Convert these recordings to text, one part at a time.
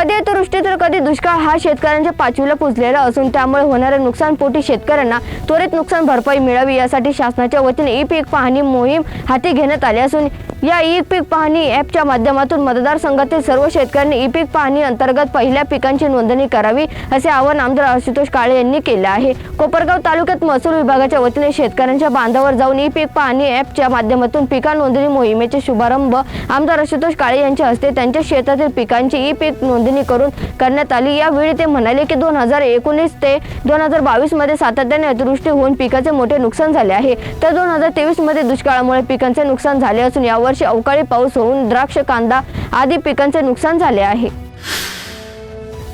कधी अतिवृष्टी तर कधी दुष्काळ हा शेतकऱ्यांच्या पाचवीला पुजलेला असून त्यामुळे होणाऱ्या नुकसानपोटी शेतकऱ्यांना त्वरित नुकसान भरपाई मिळावी यासाठी शासनाच्या वतीने ई पीक पाहणी मोहीम हाती घेण्यात आली असून या ई पीक पाहणी ॲपच्या माध्यमातून मतदारसंघातील सर्व शेतकऱ्यांनी ई पीक पाहणी अंतर्गत पहिल्या पिकांची नोंदणी करावी असे आवाहन आमदार आशुतोष काळे यांनी केले आहे. कोपरगाव तालुक्यात महसूल विभागाच्या वतीने शेतकऱ्यांच्या बांधावर जाऊन ई पीक पाहणी ॲपच्या माध्यमातून पिका नोंदणी मोहिमेचे शुभारंभ आमदार आशुतोष काळे यांच्या हस्ते त्यांच्या शेतातील पिकांची ई पीक नोंदणी करून करण्यात आली. यावेळी ते म्हणाले की दोन हजार एकोणीस ते दोन हजार बावीसमध्ये सातत्याने अतिवृष्टी होऊन पिकाचे मोठे नुकसान झाले आहे. तर दोन हजार तेवीसमध्ये दुष्काळामुळे पिकांचे नुकसान झाले असून यावर यावर्षी अवकाळी पाऊस होऊन द्राक्ष कांदा आदी पिकांचे नुकसान झाले आहे.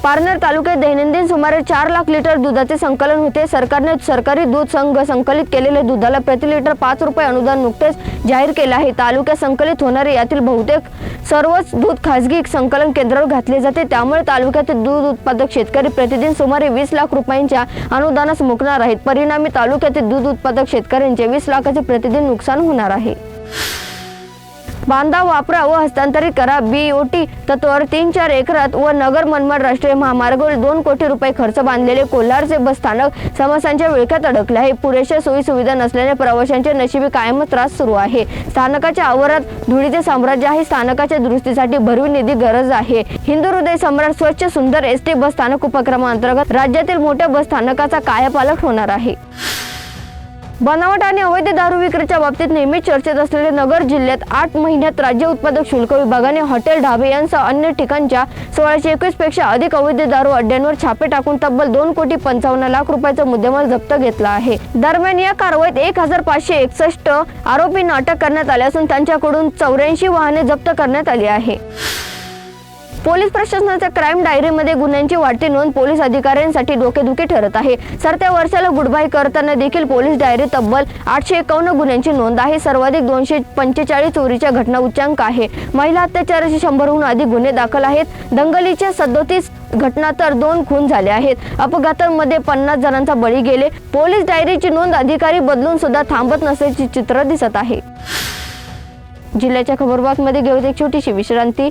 पारनेर तालुक्यात दैनंदिन सुमारे चार लाख लिटर दुधाचे संकलन होते. सरकारने सरकारी दूध संघ संकलित केलेले दुधाला प्रति लिटर पाच रुपये अनुदान नुकतेच जाहीर केले आहे. तालुक्यात संकलित होणारे यातील बहुतेक सर्वच दूध खासगी संकलन केंद्रावर घातले जाते. त्यामुळे तालुक्यातील दूध उत्पादक शेतकरी प्रतिदिन सुमारे वीस लाख रुपयांच्या अनुदानास मुकणार आहेत. परिणामी तालुक्यातील दूध उत्पादक शेतकऱ्यांचे वीस लाखाचे प्रतिदिन नुकसान होणार आहे. बांधा वापरा व हस्तांतरित करा. बीओटी तत्वावर तीन चार एकरात व नगर मनमाड राष्ट्रीय महामार्गावर दोन कोटी रुपये खर्च बांधलेले कोल्हारचे बस स्थानक समस्यांच्या विळख्यात अडकले आहे. पुरेशा सोयी सुविधा नसल्याने प्रवाशांचे नशिबी कायमच त्रास सुरू आहे. स्थानकाच्या आवारात धुळीचे साम्राज्य आहे. स्थानकाच्या दुरुस्तीसाठी भरीव निधी गरज आहे. हिंदू हृदय सम्राट स्वच्छ सुंदर एस टी बस स्थानक उपक्रमांतर्गत राज्यातील मोठ्या बस स्थानकाचा कायापालट होणार आहे. बनावट आणि अवैध दारू विक्रीच्या बाबतीत नेहमीच चर्चेत असलेले नगर जिल्ह्यात आठ महिन्यात राज्य उत्पादक शुल्क विभागाने हॉटेल ढाबे यांसह अन्य ठिकाणच्या सोळाशे एकवीसपेक्षा अधिक अवैध दारू अड्ड्यांवर छापे टाकून तब्बल दोन कोटी पंचावन्न लाख रुपयाचा मुद्देमाल जप्त घेतला आहे. दरम्यान या कारवाईत एक हजार पाचशे एकसष्ट आरोपींना अटक करण्यात आली असून त्यांच्याकडून चौऱ्याऐंशी वाहने जप्त करण्यात आली आहे. पोलीस प्रशासनाच्या क्राईम डायरीमध्ये गुन्ह्यांची वाढती नोंद पोलीस अधिकाऱ्यांसाठी डोकेदुखी ठरत आहे. सरत्या वर्षाला गुडबाय करताना देखील पोलीस डायरी तब्बल आठशे एकावन्न गुन्ह्यांची नोंद आहे. सर्वाधिक दोनशे पंचेचाळीस चोरीच्या घटना उच्चांक आहे. महिला अत्याचाराचे शंभरहून अधिक गुन्हे दाखल आहेत. दंगलीच्या सदोतीस घटना तर दोन खून झाले आहेत. अपघातांमध्ये पन्नास जणांचा बळी गेले. पोलीस डायरीची नोंद अधिकारी बदलून सुद्धा थांबत नसल्याचे चित्र दिसत आहे. जिल्ह्याच्या खबरबातमध्ये घेऊन एक छोटीशी विश्रांती.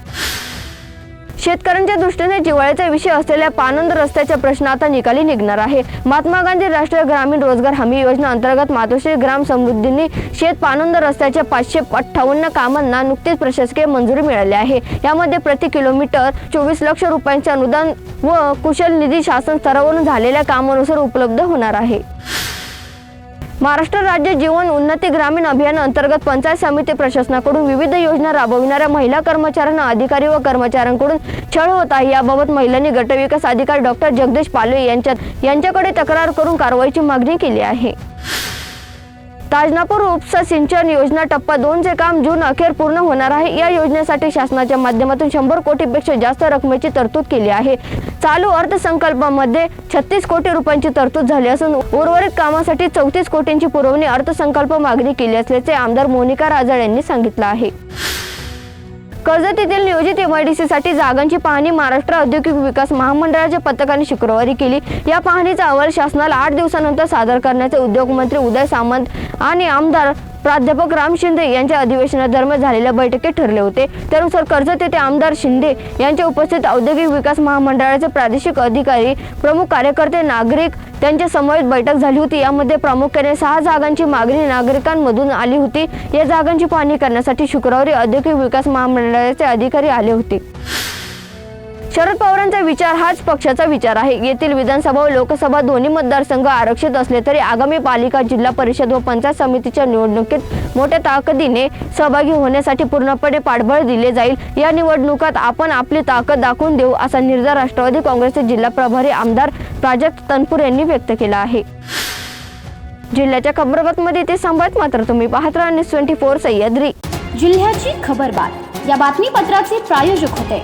शेतकऱ्यांच्या दृष्टीने जिवाळ्याचा विषय असलेल्या पानंद रस्त्याचा प्रश्न आता निकाली निघणार आहे. महात्मा गांधी राष्ट्रीय ग्रामीण रोजगार हमी योजना अंतर्गत मातोश्री ग्राम समृद्धींनी शेत पानंद रस्त्याच्या पाचशे अठ्ठावन्न कामांना नुकतीच प्रशासकीय मंजुरी मिळाली आहे. यामध्ये प्रति किलोमीटर चोवीस लक्ष रुपयांचे अनुदान व कुशल निधी शासन स्तरावरून झालेल्या कामानुसार उपलब्ध होणार आहे. महाराष्ट्र राज्य जीवन उन्नती ग्रामीण अभियान अंतर्गत पंचायत समिती प्रशासनाकडून विविध योजना राबविणाऱ्या महिला कर्मचाऱ्यांना अधिकारी व कर्मचाऱ्यांकडून छळ होत आहे. याबाबत महिलांनी गटविकास अधिकारी डॉक्टर जगदीश पालवे यांच्यात यांच्याकडे तक्रार करून कारवाईची मागणी केली आहे. ताजनापूर उपसा सिंचन योजना टप्पा दोनचे काम जून अखेर पूर्ण होणार आहे. या योजनेसाठी शासनाच्या माध्यमातून शंभर कोटीपेक्षा जास्त रकमेची तरतूद केली आहे. चालू अर्थसंकल्पामध्ये छत्तीस कोटी रुपयांची तरतूद झाली असून उर्वरित कामासाठी चौतीस कोटींची पुरवणी अर्थसंकल्प मागणी केली असल्याचे आमदार मोनिका राजळ यांनी सांगितलं आहे. कर्जत येथील नियोजित एमआयडीसी साठी जागांची पाहणी महाराष्ट्र औद्योगिक विकास महामंडळाच्या पथकाने शुक्रवारी केली. या पाहणीचा अहवाल शासनाला आठ दिवसानंतर सादर करण्याचे उद्योगमंत्री उदय सामंत आणि आमदार प्राध्यापक राम शिंदे यांच्या अधिवेशनादरम्यान झालेल्या बैठकीत ठरले होते. त्यानुसार कर्जत येथे आमदार शिंदे यांच्या उपस्थित औद्योगिक विकास महामंडळाचे प्रादेशिक अधिकारी प्रमुख कार्यकर्ते नागरिक त्यांच्या समवेत बैठक झाली होती. यामध्ये प्रामुख्याने सहा जागांची मागणी नागरिकांमधून आली होती. या जागांची पाहणी करण्यासाठी शुक्रवारी औद्योगिक विकास महामंडळाचे अधिकारी आले होते. शरद पवारांचा विचार हाच पक्षाचा विचार आहे. येथील विधानसभा व लोकसभा दोन्ही मतदारसंघ आरक्षित असले तरी आगामी पालिका जिल्हा परिषद व पंचायत समितीच्या निवडणुकीत मोठ्या ताकदीने सहभागी होण्यासाठी पूर्णपणे पाठबळ दिले जाईल. या निवडणुकात आपण आपली ताकद दाखवून देऊ असा निर्धार राष्ट्रवादी काँग्रेसचे जिल्हा प्रभारी आमदार प्राजक्त तनपूर यांनी व्यक्त केला आहे. जिल्ह्याच्या खबरबातमध्ये ते सांभाळत मात्र तुम्ही पाहत राहा. News twenty four Sahyadri. जिल्ह्याची खबरबात या बातमीपत्राचे प्रायोजक होते.